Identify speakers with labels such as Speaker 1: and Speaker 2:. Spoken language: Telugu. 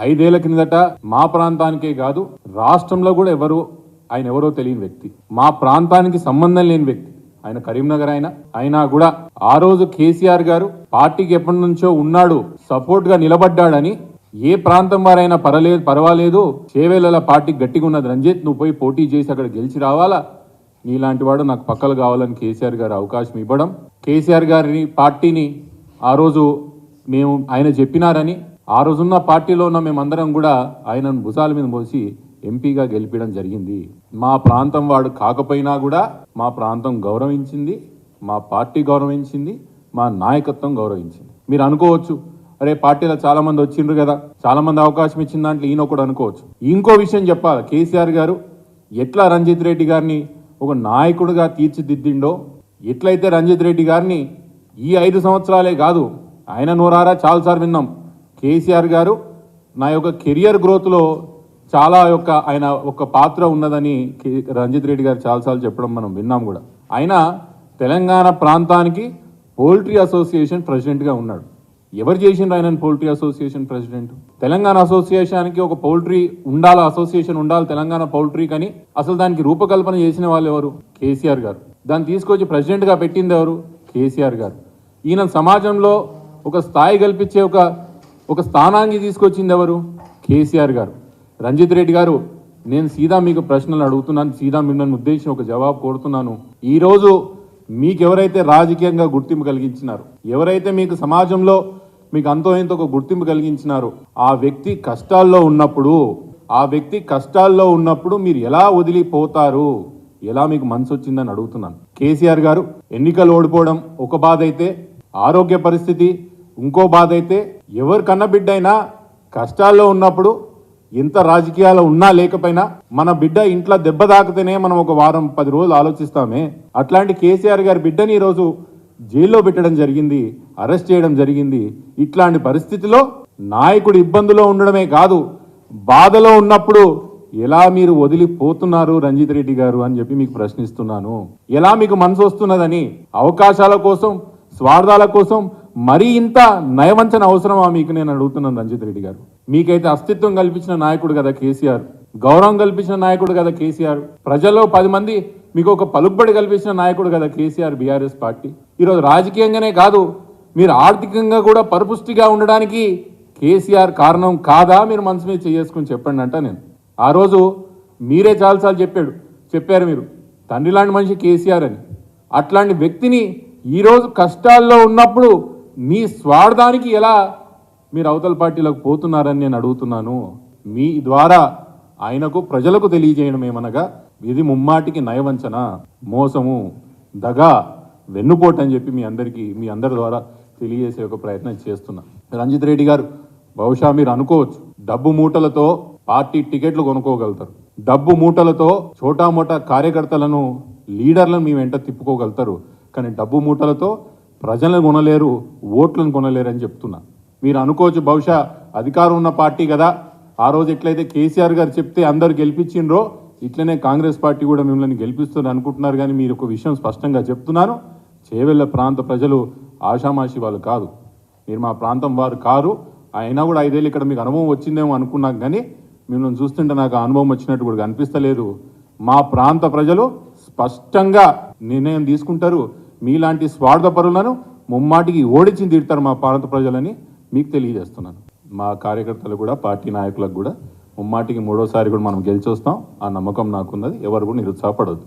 Speaker 1: ఐదేళ్ళ కిందట మా ప్రాంతానికే కాదు రాష్ట్రంలో కూడా ఎవరు ఆయన ఎవరో తెలియని వ్యక్తి. మా ప్రాంతానికి సంబంధం లేని వ్యక్తి. ఆయన కరీంనగర్ ఆయన అయినా కూడా ఆ రోజు కేసీఆర్ గారు పార్టీకి ఎప్పటి నుంచో ఉన్నాడు సపోర్ట్గా నిలబడ్డాడని ఏ ప్రాంతం వారైనా పర్వాలేదు పర్వాలేదు చేవేళ్ళ పార్టీ గట్టిగా ఉన్నది రంజిత్ నువ్వు పోయి పోటీ చేసి అక్కడ గెలిచి రావాలా? నీలాంటి వాడు నాకు పక్కలు కావాలని కేసీఆర్ గారు అవకాశం ఇవ్వడం కేసీఆర్ గారిని పార్టీని ఆ రోజు మేము ఆయన చెప్పినారని ఆ రోజున్న పార్టీలో ఉన్న మేమందరం కూడా ఆయనను భుజాల మీద మోసి ఎంపీగా గెలిపించడం జరిగింది. మా ప్రాంతం వాడు కాకపోయినా కూడా మా ప్రాంతం గౌరవించింది మా పార్టీ గౌరవించింది మా నాయకత్వం గౌరవించింది. మీరు అనుకోవచ్చు అరే పార్టీలో చాలా మంది వచ్చిండ్రు కదా చాలా మంది అవకాశం ఇచ్చిన దాంట్లో ఈయన ఒకడు అనుకోవచ్చు. ఇంకో విషయం చెప్పాలి కేసీఆర్ గారు ఎట్లా రంజిత్ రెడ్డి గారిని ఒక నాయకుడిగా తీర్చిదిద్దిండో ఎట్లయితే రంజిత్ రెడ్డి గారిని ఈ ఐదు సంవత్సరాలే కాదు ఆయన నోరారా చాలాసార్లు విన్నాం. కేసీఆర్ గారు నా యొక్క కెరియర్ గ్రోత్లో చాలా యొక్క ఆయన ఒక పాత్ర ఉన్నదని రంజిత్ రెడ్డి గారు చాలాసార్లు చెప్పడం మనం విన్నాం కూడా. ఆయన తెలంగాణ ప్రాంతానికి పోల్ట్రీ అసోసియేషన్ ప్రెసిడెంట్గా ఉన్నాడు. ఎవరు చేసిండ్రు ఆయన పౌల్ట్రీ అసోసియేషన్ ప్రెసిడెంట్? తెలంగాణ అసోసియేషన్కి ఒక పౌల్ట్రీ ఉండాలి? అసోసియేషన్ ఉండాలి తెలంగాణ పౌల్ట్రీ కానీ అసలు దానికి రూపకల్పన చేసిన వాళ్ళు ఎవరు? కేసీఆర్ గారు. దాన్ని తీసుకొచ్చి ప్రెసిడెంట్గా పెట్టింది ఎవరు? కేసీఆర్ గారు. ఈయన సమాజంలో ఒక స్థాయి కల్పించే ఒక ఒక స్థానాన్ని తీసుకొచ్చింది ఎవరు? కేసీఆర్ గారు. రంజిత్ రెడ్డి గారు నేను సీదా మీకు ప్రశ్నలు అడుగుతున్నాను సీదా మిమ్మల్ని ఉద్దేశించి ఒక జవాబు కోరుతున్నాను. ఈరోజు మీకు ఎవరైతే రాజకీయంగా గుర్తింపు కలిగించినారు ఎవరైతే మీకు సమాజంలో మీకు అంతో ఇంత ఒక గుర్తింపు కలిగించినారో ఆ వ్యక్తి కష్టాల్లో ఉన్నప్పుడు ఆ వ్యక్తి కష్టాల్లో ఉన్నప్పుడు మీరు ఎలా వదిలిపోతారు? ఎలా మీకు మనసు వచ్చిందని అడుగుతున్నాను. కేసీఆర్ గారు ఎన్నికలు ఓడిపోవడం ఒక బాధ అయితే ఆరోగ్య పరిస్థితి ఇంకో బాధ అయితే ఎవరు కన్నబిడ్డైనా బిడ్డ అయినా కష్టాల్లో ఉన్నప్పుడు ఎంత రాజకీయాలు ఉన్నా లేకపోయినా మన బిడ్డ ఇంట్లో దెబ్బ తాకితేనే మనం ఒక వారం పది రోజులు ఆలోచిస్తామే. అట్లాంటి కేసీఆర్ గారి బిడ్డని ఈరోజు జైల్లో పెట్టడం జరిగింది అరెస్ట్ చేయడం జరిగింది. ఇట్లాంటి పరిస్థితిలో నాయకుడు ఇబ్బందులో ఉండడమే కాదు బాధలో ఉన్నప్పుడు ఎలా మీరు వదిలిపోతున్నారు రంజిత్ రెడ్డి గారు అని చెప్పి మీకు ప్రశ్నిస్తున్నాను. ఎలా మీకు మనసు వస్తున్నదని అవకాశాల కోసం స్వార్థాల కోసం మరీ ఇంత నయవంచన అవసరమా మీకు నేను అడుగుతున్నాను రంజిత్ రెడ్డి గారు? మీకైతే అస్తిత్వం కల్పించిన నాయకుడు కదా కేసీఆర్. గౌరవం కల్పించిన నాయకుడు కదా కేసీఆర్. ప్రజల్లో పది మంది మీకు ఒక పలుకుబడి కల్పించిన నాయకుడు కదా కేసీఆర్ బీఆర్ఎస్ పార్టీ. ఈరోజు రాజకీయంగానే కాదు మీరు ఆర్థికంగా కూడా పరిపుష్టిగా ఉండడానికి కేసీఆర్ కారణం కాదా మీరు మనసు మీద చేసుకుని చెప్పండి అంట నేను. ఆ రోజు మీరే చాలాసార్లు చెప్పాడు చెప్పారు మీరు. తండ్రి లాంటి మనిషి కేసీఆర్ అని. అట్లాంటి వ్యక్తిని ఈరోజు కష్టాల్లో ఉన్నప్పుడు మీ స్వార్థానికి ఎలా మీరు అవతల పార్టీలకు పోతున్నారని నేను అడుగుతున్నాను. మీ ద్వారా ఆయనకు ప్రజలకు తెలియజేయడం ఏమనగా ఇది ముమ్మాటికి నయవంచన మోసము దగ వెన్నుపోటు అని చెప్పి మీ అందరికీ మీ అందరి ద్వారా తెలియజేసే ఒక ప్రయత్నం చేస్తున్నా. రంజిత్ రెడ్డి గారు బహుశా మీరు అనుకోవచ్చు డబ్బు మూటలతో పార్టీ టికెట్లు కొనుక్కోగలుగుతారు. డబ్బు మూటలతో చోటా మోటా కార్యకర్తలను లీడర్లను మీ వెంట తిప్పుకోగలుగుతారు. కానీ డబ్బు మూటలతో ప్రజలను కొనలేరు ఓట్లను కొనలేరు అని చెప్తున్నా. మీరు అనుకోవచ్చు బహుశా అధికారం ఉన్న పార్టీ కదా. ఆ రోజు ఎట్లయితే కేసీఆర్ గారు చెప్తే అందరు గెలిపించిండ్రో ఇట్లనే కాంగ్రెస్ పార్టీ కూడా మిమ్మల్ని గెలిపిస్తుంది అనుకుంటున్నారు కానీ మీరు ఒక విషయం స్పష్టంగా చెప్తున్నాను చేవెళ్ళ ప్రాంత ప్రజలు ఆషామాషి వాళ్ళు కాదు. మీరు మా ప్రాంతం వారు కారు. అయినా కూడా ఐదేళ్ళు ఇక్కడ మీకు అనుభవం వచ్చిందేమో అనుకున్నాం కానీ మిమ్మల్ని చూస్తుంటే నాకు ఆ అనుభవం వచ్చినట్టు కూడా కనిపిస్తలేదు. మా ప్రాంత ప్రజలు స్పష్టంగా నిర్ణయం తీసుకుంటారు. మీలాంటి స్వార్థపరులను ముమ్మాటికి ఓడించి తిడతారు మా ప్రాంత ప్రజలని మీకు తెలియజేస్తున్నాను. మా కార్యకర్తలు కూడా పార్టీ నాయకులకు కూడా ముమ్మాటికి మూడోసారి కూడా మనం గెలిచి వస్తాం ఆ నమ్మకం నాకున్నది. ఎవరు కూడా నిరుత్సాహపడద్దు.